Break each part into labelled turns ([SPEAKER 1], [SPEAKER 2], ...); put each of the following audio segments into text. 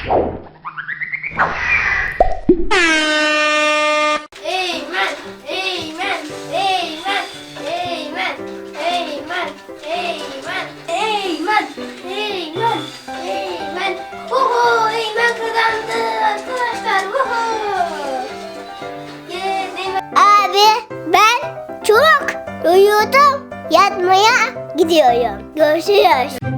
[SPEAKER 1] Eymen, Eymen, Eymen, Eymen, Eymen, Eymen, Eymen, Eymen, Eymen. Uhu, Eymen kazandı arkadaşlar. Uhu. Yes, Eymen.
[SPEAKER 2] Abi ben çok uyudum. Yatmaya gidiyorum. Görüşürüz.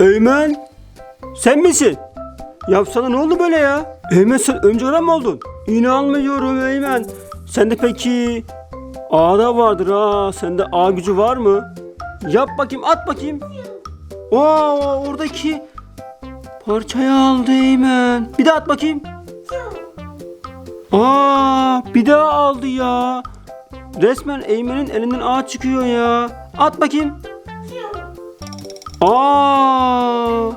[SPEAKER 3] Eymen sen misin? Ya sana ne oldu böyle ya? Eymen sen önceden mi oldun? İnanmıyorum Eymen. Sende peki A da vardır ha. Sende A gücü var mı? Yap bakayım at bakayım. Oo oradaki parçayı aldı Eymen. Bir daha at bakayım. Aa bir daha aldı ya. Resmen Eymen'in elinden A çıkıyor ya. At bakayım. Aa!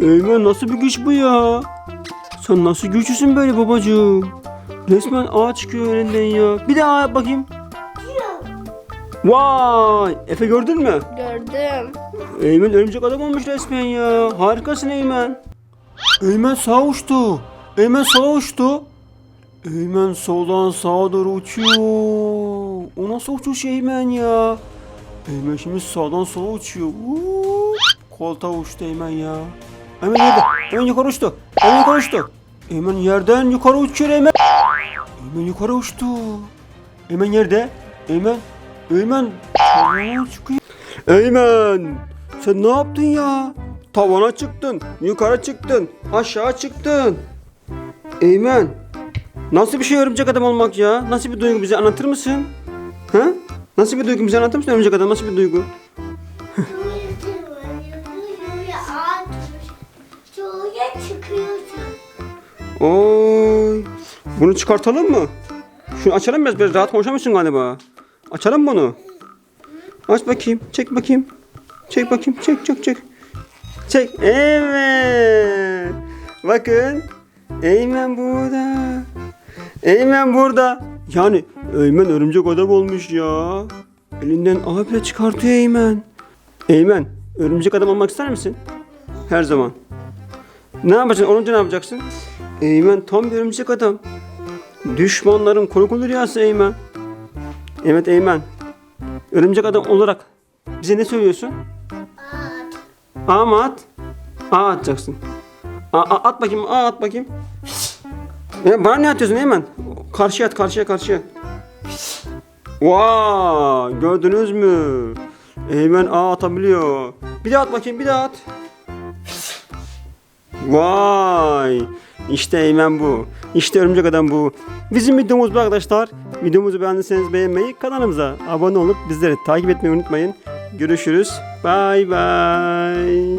[SPEAKER 3] Eymen nasıl bir güç bu ya? Sen nasıl güçlüsün böyle babacığım? Resmen ağ çıkıyor elinden ya. Bir daha bakayım. Vay! Efe gördün mü?
[SPEAKER 1] Gördüm.
[SPEAKER 3] Eymen örümcek adam olmuş resmen ya. Harikasın Eymen. Eymen sağa uçtu. Eymen sağa uçtu. Eymen soldan sağa doğru uçuyor. O nasıl uçuş Eymen ya? Eymen şimdi sağdan sola uçuyor. Uuu. Koltuğa uçtu Eymen ya. Eymen yerde. Eymen yukarı uçtu. Eymen yukarı uçtu. Eymen yerden yukarı uçuyor Eymen. Eymen yukarı uçtu. Eymen yerde. Eymen. Eymen. Tavana çıkıyor. Eymen. Sen ne yaptın ya? Tavana çıktın. Yukarı çıktın. Aşağı çıktın. Eymen. Nasıl bir şey örümcek adam olmak ya? Nasıl bir duygu bize anlatır mısın? Ha? Nasıl bir duygu bize anlatır mısın örümcek adam? Nasıl bir duygu? Oy. Bunu çıkartalım mı? Şunu açalım biraz biraz rahat konuşamıyorsun galiba. Açalım bunu. Aç bakayım. Çek bakayım. Çek bakayım. Çek çek çek. Çek. Evet. Bakın. Eymen burada. Eymen burada. Yani Eymen örümcek adam olmuş ya. Elinden ağ bile çıkartıyor Eymen. Eymen örümcek adam olmak ister misin? Her zaman. Ne yapacaksın? Olunca ne yapacaksın? Eymen tam bir örümcek adam. Düşmanların korkulu rüyası Eymen. Evet Eymen. Örümcek adam olarak bize ne söylüyorsun? A mı at? A atacaksın. A, a- at bakayım, A at bakayım. Ya bana ne atıyorsun Eymen? Karşıya at, karşıya, karşıya. Vay, gördünüz mü? Eymen A atabiliyor. Bir daha at bakayım, bir daha at. Vay! İşte Eymen bu. İşte Örümcek Adam bu. Bizim videomuz bu arkadaşlar. Videomuzu beğendiyseniz beğenmeyi, kanalımıza abone olup bizleri takip etmeyi unutmayın. Görüşürüz. Bay bay.